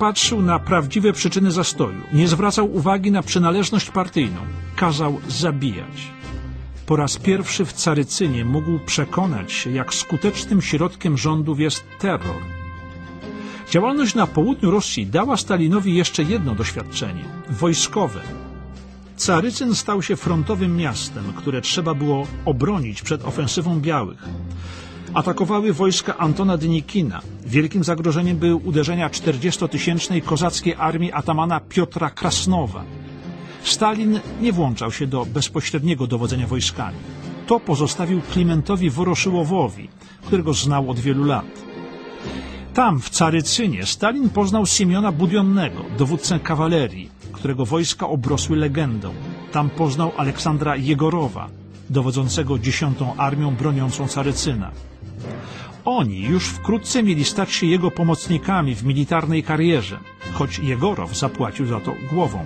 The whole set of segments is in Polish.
patrzył na prawdziwe przyczyny zastoju, nie zwracał uwagi na przynależność partyjną, kazał zabijać. Po raz pierwszy w Carycynie mógł przekonać się, jak skutecznym środkiem rządów jest terror. Działalność na południu Rosji dała Stalinowi jeszcze jedno doświadczenie wojskowe. Carycyn stał się frontowym miastem, które trzeba było obronić przed ofensywą białych. Atakowały wojska Antona Dynikina. Wielkim zagrożeniem były uderzenia 40-tysięcznej kozackiej armii atamana Piotra Krasnowa. Stalin nie włączał się do bezpośredniego dowodzenia wojskami. To pozostawił Klimentowi Woroszyłowowi, którego znał od wielu lat. Tam, w Carycynie, Stalin poznał Siemiona Budionnego, dowódcę kawalerii, którego wojska obrosły legendą. Tam poznał Aleksandra Jegorowa, dowodzącego dziesiątą armią broniącą Carycyna. Oni już wkrótce mieli stać się jego pomocnikami w militarnej karierze, choć Jegorow zapłacił za to głową.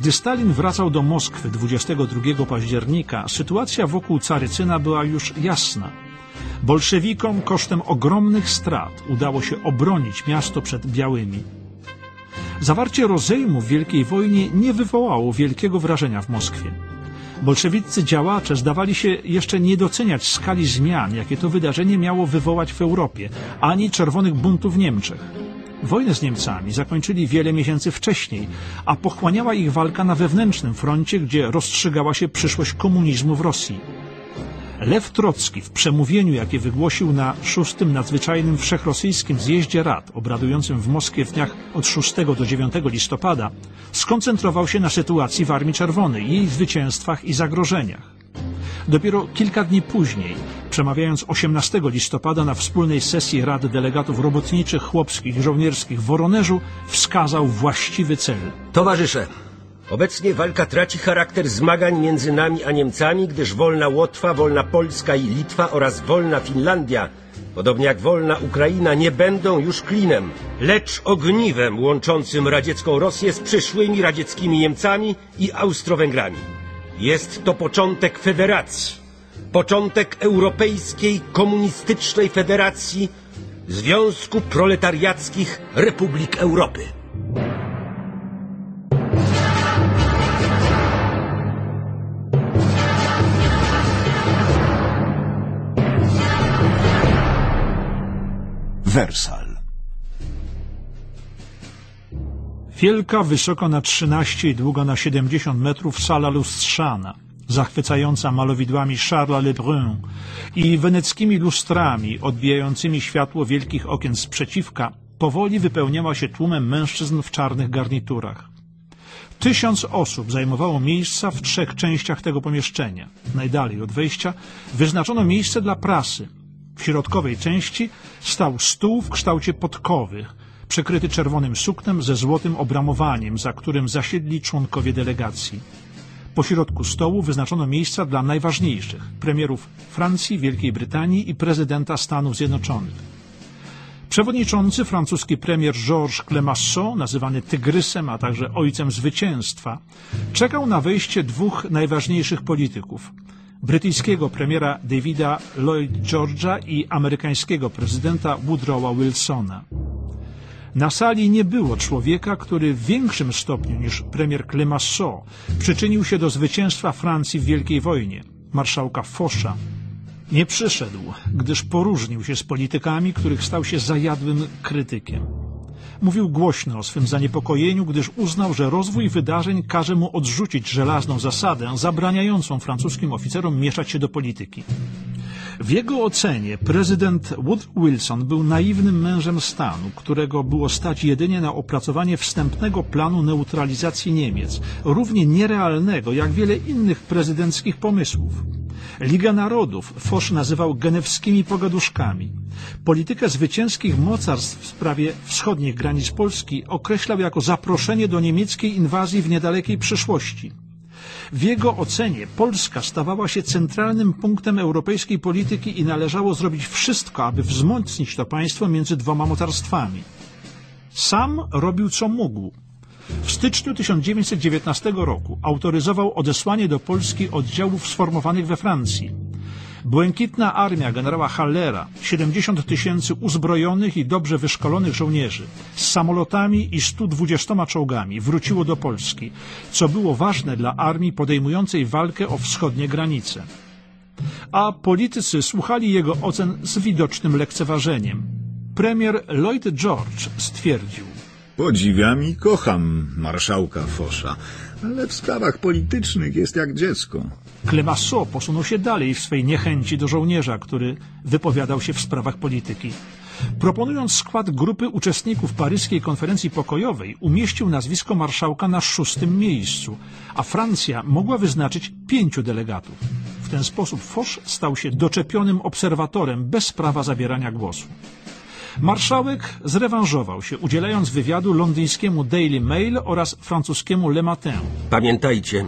Gdy Stalin wracał do Moskwy 22 października, sytuacja wokół Carycyna była już jasna. Bolszewikom kosztem ogromnych strat udało się obronić miasto przed białymi. Zawarcie rozejmu w Wielkiej Wojnie nie wywołało wielkiego wrażenia w Moskwie. Bolszewiccy działacze zdawali się jeszcze nie doceniać skali zmian, jakie to wydarzenie miało wywołać w Europie, ani czerwonych buntów w Niemczech. Wojnę z Niemcami zakończyli wiele miesięcy wcześniej, a pochłaniała ich walka na wewnętrznym froncie, gdzie rozstrzygała się przyszłość komunizmu w Rosji. Lew Trocki w przemówieniu, jakie wygłosił na szóstym nadzwyczajnym wszechrosyjskim zjeździe rad, obradującym w Moskwie w dniach od 6 do 9 listopada, skoncentrował się na sytuacji w Armii Czerwonej, jej zwycięstwach i zagrożeniach. Dopiero kilka dni później, przemawiając 18 listopada na wspólnej sesji Rady Delegatów Robotniczych, Chłopskich i Żołnierskich w Woronerzu, wskazał właściwy cel. Towarzysze, obecnie walka traci charakter zmagań między nami a Niemcami, gdyż wolna Łotwa, wolna Polska i Litwa oraz wolna Finlandia, podobnie jak wolna Ukraina, nie będą już klinem, lecz ogniwem łączącym radziecką Rosję z przyszłymi radzieckimi Niemcami i Austro-Węgrami. Jest to początek federacji, początek Europejskiej Komunistycznej Federacji Związku Proletariackich Republik Europy. Wersal. Wielka, wysoko na 13 i długa na 70 metrów sala lustrzana, zachwycająca malowidłami Charlesa Lebrun i weneckimi lustrami odbijającymi światło wielkich okien sprzeciwka, powoli wypełniała się tłumem mężczyzn w czarnych garniturach. Tysiąc osób zajmowało miejsca w trzech częściach tego pomieszczenia. Najdalej od wejścia wyznaczono miejsce dla prasy. W środkowej części stał stół w kształcie podkowy, przykryty czerwonym suknem ze złotym obramowaniem, za którym zasiedli członkowie delegacji. Po środku stołu wyznaczono miejsca dla najważniejszych premierów Francji, Wielkiej Brytanii i prezydenta Stanów Zjednoczonych. Przewodniczący francuski premier Georges Clemenceau, nazywany Tygrysem, a także ojcem zwycięstwa, czekał na wejście dwóch najważniejszych polityków brytyjskiego premiera Davida Lloyd George'a i amerykańskiego prezydenta Woodrowa Wilsona. Na sali nie było człowieka, który w większym stopniu niż premier Clemenceau przyczynił się do zwycięstwa Francji w Wielkiej Wojnie, marszałka Fosza. Nie przyszedł, gdyż poróżnił się z politykami, których stał się zajadłym krytykiem. Mówił głośno o swym zaniepokojeniu, gdyż uznał, że rozwój wydarzeń każe mu odrzucić żelazną zasadę zabraniającą francuskim oficerom mieszać się do polityki. W jego ocenie prezydent Woodrow Wilson był naiwnym mężem stanu, którego było stać jedynie na opracowanie wstępnego planu neutralizacji Niemiec, równie nierealnego jak wiele innych prezydenckich pomysłów. Liga Narodów Foch nazywał genewskimi pogaduszkami. Politykę zwycięskich mocarstw w sprawie wschodnich granic Polski określał jako zaproszenie do niemieckiej inwazji w niedalekiej przyszłości. W jego ocenie Polska stawała się centralnym punktem europejskiej polityki i należało zrobić wszystko, aby wzmocnić to państwo między dwoma mocarstwami. Sam robił co mógł. W styczniu 1919 roku autoryzował odesłanie do Polski oddziałów sformowanych we Francji. Błękitna armia generała Hallera, 70 tysięcy uzbrojonych i dobrze wyszkolonych żołnierzy z samolotami i 120 czołgami wróciło do Polski, co było ważne dla armii podejmującej walkę o wschodnie granice. A politycy słuchali jego ocen z widocznym lekceważeniem. Premier Lloyd George stwierdził, Podziwiam i kocham marszałka Fosza, ale w sprawach politycznych jest jak dziecko. Clemenceau posunął się dalej w swej niechęci do żołnierza, który wypowiadał się w sprawach polityki. Proponując skład grupy uczestników paryskiej konferencji pokojowej, umieścił nazwisko marszałka na szóstym miejscu, a Francja mogła wyznaczyć pięciu delegatów. W ten sposób Foch stał się doczepionym obserwatorem bez prawa zabierania głosu. Marszałek zrewanżował się, udzielając wywiadu londyńskiemu Daily Mail oraz francuskiemu Le Matin. Pamiętajcie,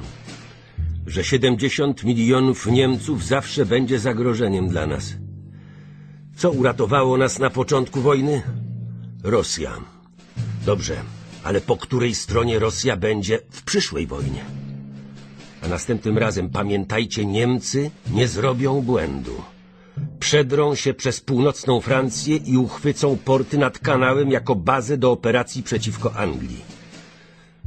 że 70 milionów Niemców zawsze będzie zagrożeniem dla nas. Co uratowało nas na początku wojny? Rosja. Dobrze, ale po której stronie Rosja będzie w przyszłej wojnie? A następnym razem pamiętajcie, Niemcy nie zrobią błędu. Przedrą się przez północną Francję i uchwycą porty nad kanałem jako bazę do operacji przeciwko Anglii.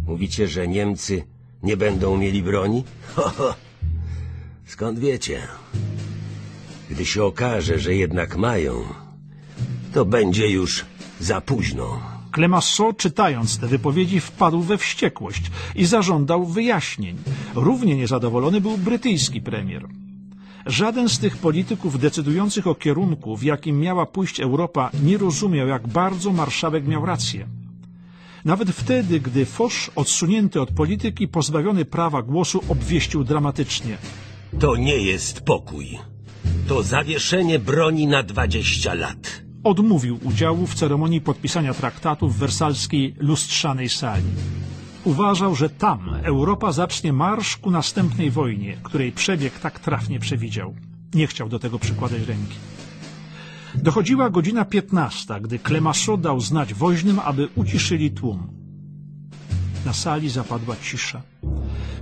Mówicie, że Niemcy nie będą mieli broni? Ho, ho. Skąd wiecie? Gdy się okaże, że jednak mają, to będzie już za późno. Clemenceau, czytając te wypowiedzi, wpadł we wściekłość i zażądał wyjaśnień. Równie niezadowolony był brytyjski premier. Żaden z tych polityków decydujących o kierunku, w jakim miała pójść Europa, nie rozumiał, jak bardzo marszałek miał rację. Nawet wtedy, gdy Foch, odsunięty od polityki, pozbawiony prawa głosu, obwieścił dramatycznie. To nie jest pokój. To zawieszenie broni na 20 lat. Odmówił udziału w ceremonii podpisania traktatu w wersalskiej lustrzanej sali. Uważał, że tam Europa zacznie marsz ku następnej wojnie, której przebieg tak trafnie przewidział. Nie chciał do tego przykładać ręki. Dochodziła godzina 15, gdy Clemenceau dał znać woźnym, aby uciszyli tłum. Na sali zapadła cisza.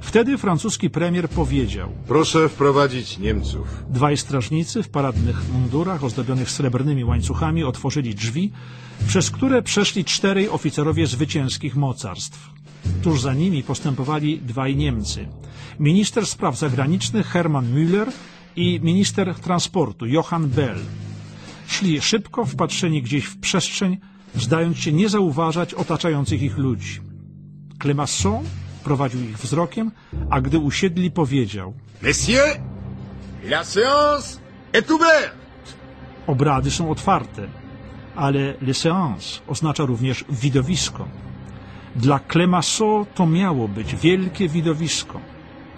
Wtedy francuski premier powiedział: Proszę wprowadzić Niemców. Dwaj strażnicy w paradnych mundurach ozdobionych srebrnymi łańcuchami otworzyli drzwi, przez które przeszli czterej oficerowie zwycięskich mocarstw. Tuż za nimi postępowali dwaj Niemcy. Minister spraw zagranicznych Hermann Müller i minister transportu Johann Bell. Szli szybko, wpatrzeni gdzieś w przestrzeń, zdając się nie zauważać otaczających ich ludzi. Clemenceau prowadził ich wzrokiem, a gdy usiedli powiedział Messieurs, la séance est ouverte. Obrady są otwarte, ale le séance oznacza również widowisko. Dla Clemenceau to miało być wielkie widowisko.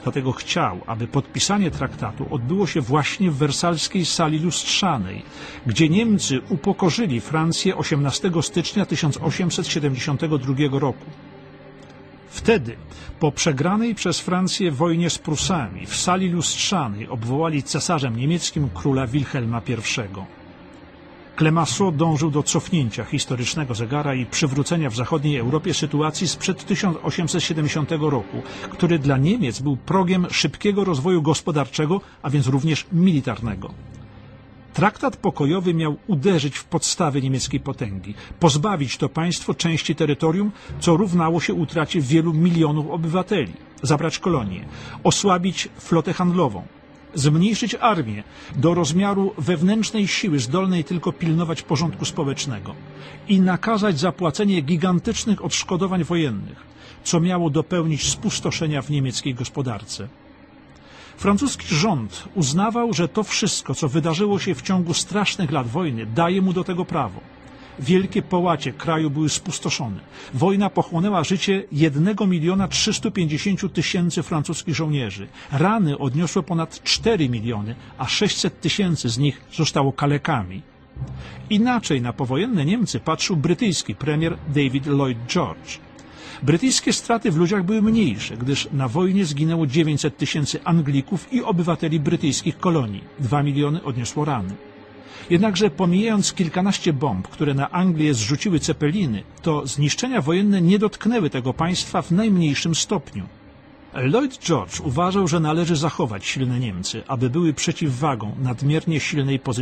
Dlatego chciał, aby podpisanie traktatu odbyło się właśnie w wersalskiej sali lustrzanej, gdzie Niemcy upokorzyli Francję 18 stycznia 1872 roku. Wtedy, po przegranej przez Francję wojnie z Prusami, w sali lustrzanej obwołali cesarzem niemieckim króla Wilhelma I. Clemenceau dążył do cofnięcia historycznego zegara i przywrócenia w zachodniej Europie sytuacji sprzed 1870 roku, który dla Niemiec był progiem szybkiego rozwoju gospodarczego, a więc również militarnego. Traktat pokojowy miał uderzyć w podstawy niemieckiej potęgi, pozbawić to państwo części terytorium, co równało się utracie wielu milionów obywateli, zabrać kolonie, osłabić flotę handlową, zmniejszyć armię do rozmiaru wewnętrznej siły zdolnej tylko pilnować porządku społecznego i nakazać zapłacenie gigantycznych odszkodowań wojennych, co miało dopełnić spustoszenia w niemieckiej gospodarce. Francuski rząd uznawał, że to wszystko, co wydarzyło się w ciągu strasznych lat wojny, daje mu do tego prawo. Wielkie połacie kraju były spustoszone. Wojna pochłonęła życie 1 miliona 350 tysięcy francuskich żołnierzy. Rany odniosło ponad 4 miliony, a 600 tysięcy z nich zostało kalekami. Inaczej na powojenne Niemcy patrzył brytyjski premier David Lloyd George. Brytyjskie straty w ludziach były mniejsze, gdyż na wojnie zginęło 900 tysięcy Anglików i obywateli brytyjskich kolonii. 2 miliony odniosło rany. Jednakże pomijając kilkanaście bomb, które na Anglię zrzuciły cepeliny, to zniszczenia wojenne nie dotknęły tego państwa w najmniejszym stopniu. Lloyd George uważał, że należy zachować silne Niemcy, aby były przeciwwagą nadmiernie silnej pozycji